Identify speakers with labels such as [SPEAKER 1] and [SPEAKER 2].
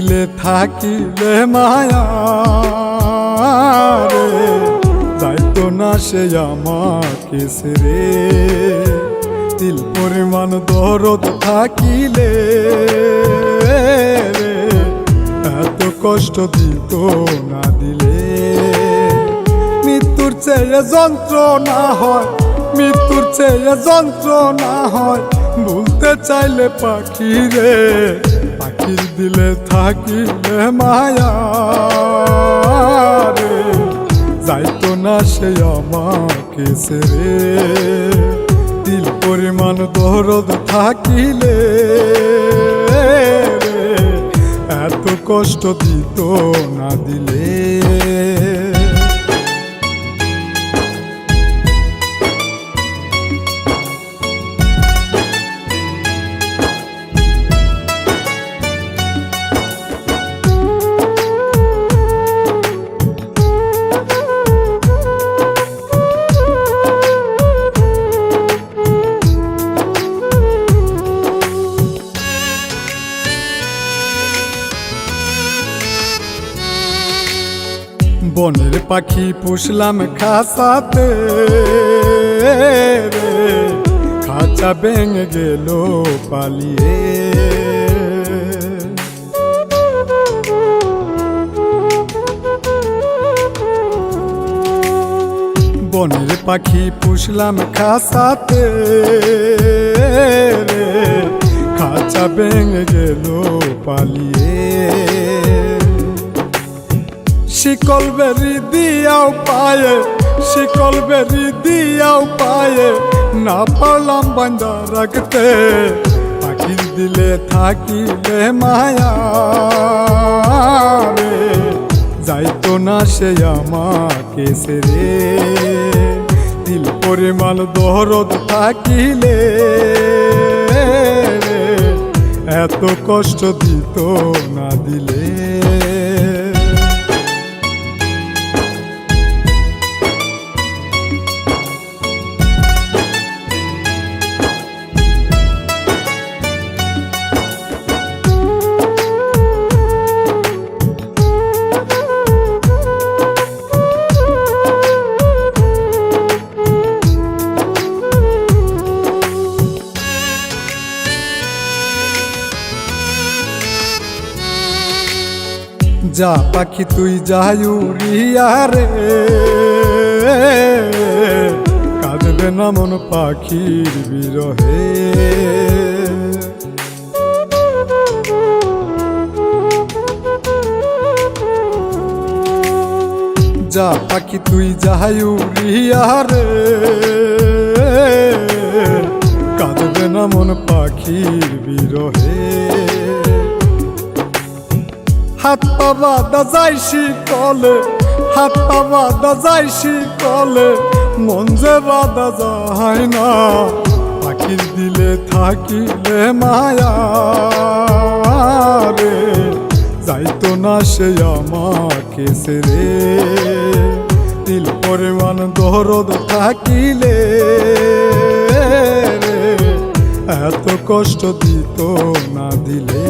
[SPEAKER 1] দিলে থাকিলে মায়া রে। যাইতো না সে আমাকে রে দিল পরিমাণ দরদ থাকিলে এত কষ্ট দিত না দিলে। মৃত্যুর চেয়ে যন্ত্রণা হয়, মৃত্যুর চেয়ে যন্ত্রণা হয়। ভুলতে চাইলে পাখি রে। পাখির দিলে থাকিলে মায়া রে। যাইতো না সে আমাকে রে দিল পরিমাণ দরদ থাকিলে এত কষ্ট দিত না দিলে। বনের পাখি পুষলাম খাসাতে খাঁচা ভেঙে গেল পালিয়ে। বনের পাখি পুষলাম খাসাতে খাঁচা ভেঙে গেল পালিয়ে। শিকল বেরি দিয়াও পায়ে, শিকল বেরি দিয়াও পায়ে, না পারলাম বান্দা রাখতে। পাখির দিলে থাকিলে মায়া যাইতো না সে আমাকে রে দিল পরিমাণ দরদ থাকিলে এত কষ্ট দিত না দিলে। যা পাখি তুই যাই উড়িয়া রে কাঁদবে না মন পাখির বিরহে। যা পাখি তুই যাই উড়িয়া রে হাত পা বাদা যাইছি কলে হাত পা বাদা যাইছি কলে মন যে বাদা যায় না। পাখির দিলে থাকিলে মায়া রে, যাইতো না সে আমাকে রে দিল পরিমাণ দরদ থাকিলে এত কষ্ট দিত না দিলে।